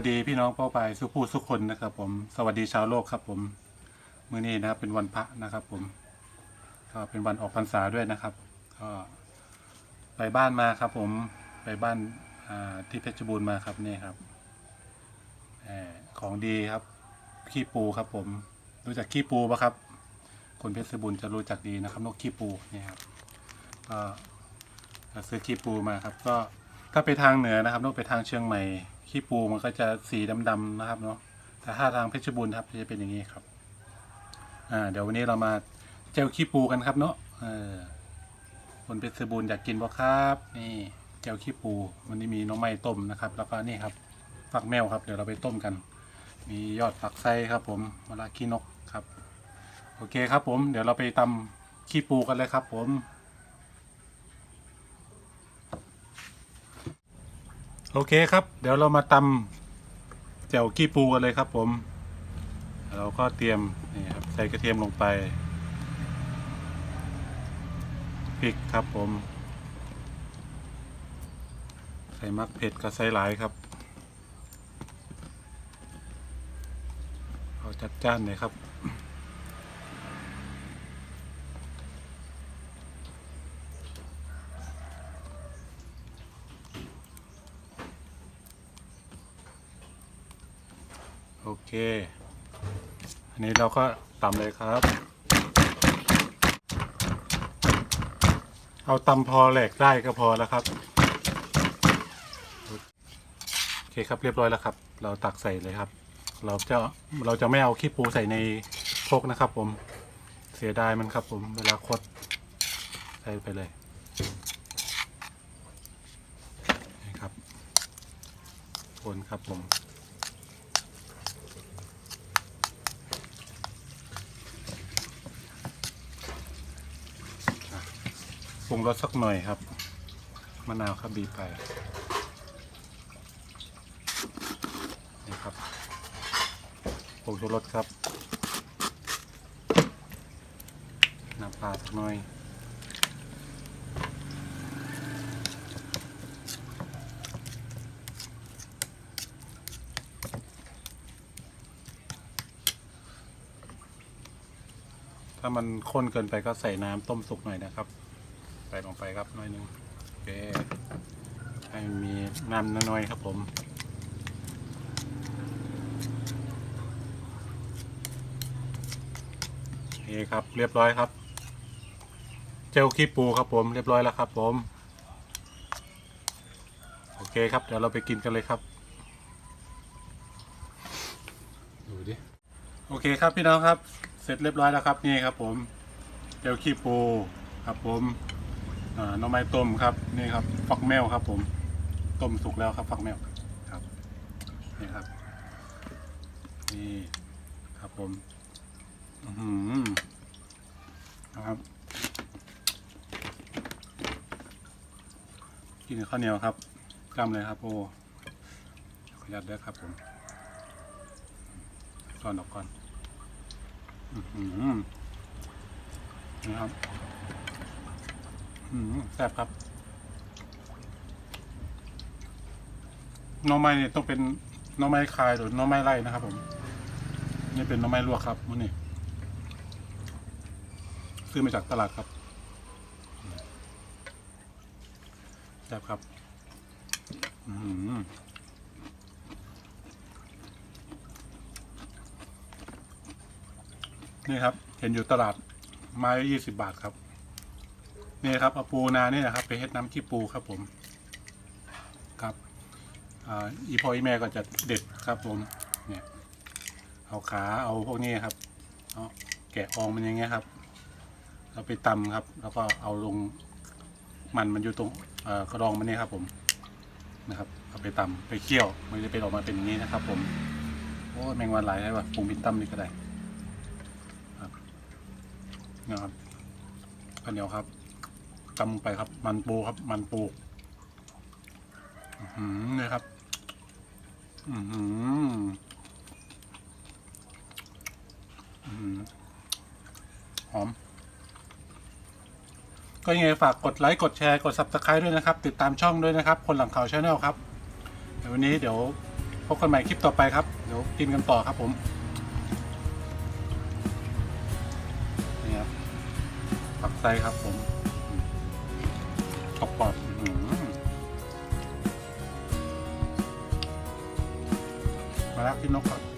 วัสดีพี่น้องเป้าปสุภูสุคนนะครับผมสวัสดีชาวโลกครับผมเมื้อนี้นะครับเป็นวันพระนะครับผมก็เป็นวันออกพรรษาด้วยนะครับก็ไปบ้านมาครับผมไปบ้านที่เพชรบูรณ์มาครับนี่ครับแหมของดีครับขี้ปูครับผมรู้จักขี้ปูปะครับ คนเพชรบูรณ์จะรู้จักดีนะครับนกขี้ปูนี่ครับก็ซื้อขี้ปูมาครับ ก็ถ้าไปทางเหนือนะครับนกไปทางเชียงใหม่ ขี้ปูมันก็จะสีดำๆนะครับเนาะแต่ถ้าทางเพชรบูรณ์ครับจะเป็นอย่างนี้ครับอ่าเดี๋ยววันนี้เรามาเจลขี้ปูกันครับเนาะเออคนเพชรบูรณ์อยากกินบ่ครับ นี่เจลขี้ปูวันนี้มีน้องไม้ต้มนะครับ แล้วก็นี่ครับฝักแมวครับ เดี๋ยวเราไปต้มกัน มียอดฝักไส้ครับ ผมมะระขี้นกครับ โอเคครับ ผม เดี๋ยวเราไปตำขี้ปูกันเลยครับ ผม โอเคครับ เดี๋ยวเรามาตำแจ่วขี้ปูกันเลยครับผม เราก็เตรียมนี่ครับใส่กระเทียมลงไปพริกครับผม ใส่มักเผ็ดกับใส่หลายครับเอาจัดจ้านเลยครับ อเค อันนี้เราก็ตำเลยครับ เอาตำพอแหลกได้ก็พอแล้วครับ โอเคครับเรียบร้อยแล้วครับ เราตักใส่เลยครับ เราจะเราจะไม่เอาขี้ปูใส่ในโคกนะครับผม เสียดายมันครับผมเวลาคดใส่ไปเลยนี่ครับคนครับผม ปรุงรสสักหน่อยครับ มะนาวครับบีบไปนี่ครับปรุงรสครับ น้ำปลาสักหน่อยถ้ามันข้นเกินไปก็ใส่น้ำต้มสุกหน่อยนะครับ ใส่ลงไปครับหน้อยหนึงโอเคให้มีน้ำน้อยๆครับผมโอเคครับเรียบร้อยครับ เจลขี้ปูครับผมเรียบร้อยแล้วครับผม โอเคครับ เดี๋ยวเราไปกินกันเลยครับดูดิโอเคครับพี่น้องครับ เสร็จเรียบร้อยแล้วครับนี่ครับผมเจลขี้ปูครับผม อ่าหน่อไม้ต้มครับนี่ครับฟักแมวครับ ผมต้มสุกแล้วครับ ฟักแมวครับนี่ครับนี่ครับผมอือหือนะครับกินข้าวเหนียวครับกล้ามเลยครับโอ้ขออนุญาตด้วยครับผมก่อนออกก่อนอือหือนะครับ แซ่บครับหน้องไม้เนี่ยต้องเป็นหน้องไม้คายหรือหน้องไม้ไร่นะครับ ผม นี่เป็นหน้องไม้ลวกครับมันนี่ซื้อมาจากตลาดครับแซ่บครับอืมนี่ครับ เห็นอยู่ตลาดไม้ยี่สิบบาทครับ นี่ครับเอาปูนานี่นะครับ ไปเฮ็ดน้ำขี้ปูครับผมครับอ,อีพออีแม่ก็จะเด็ดครับผมเนี่ยเอาขาเอาพวกนี้ครับเอาแกะอองมันอย่างเงี้ยครับเราไปตำครับ แล้วก็เอาลงมันมันอยู่ตรงกระดองมันนี่ครับผมนะครับเอาไปตำไปเคี่ยวมันจะเป็นออกมาเป็นอย่างนี้นะครับ ผมโอ้แมงวันหลายใช่ป่ะปรุงบินตำนี่ก็ได้ครับนะครับข้าวเหนียวครับ ตำไปครับ มันปูครับ มันปูอืมเนี่ยครับ อืมหอม ก็ยังไงฝากกดไลค์กดแชร์กด subscribe ด้วยนะครับ ติดตามช่องด้วยนะครับ คนหลังข่าวชาแนลครับ เดี๋ยววันนี้เดี๋ยวพบกันใหม่คลิปต่อไปครับ เดี๋ยวกินกันต่อครับผมนี่ครับผักไซครับผม กรอบมาลักที่นกก่อน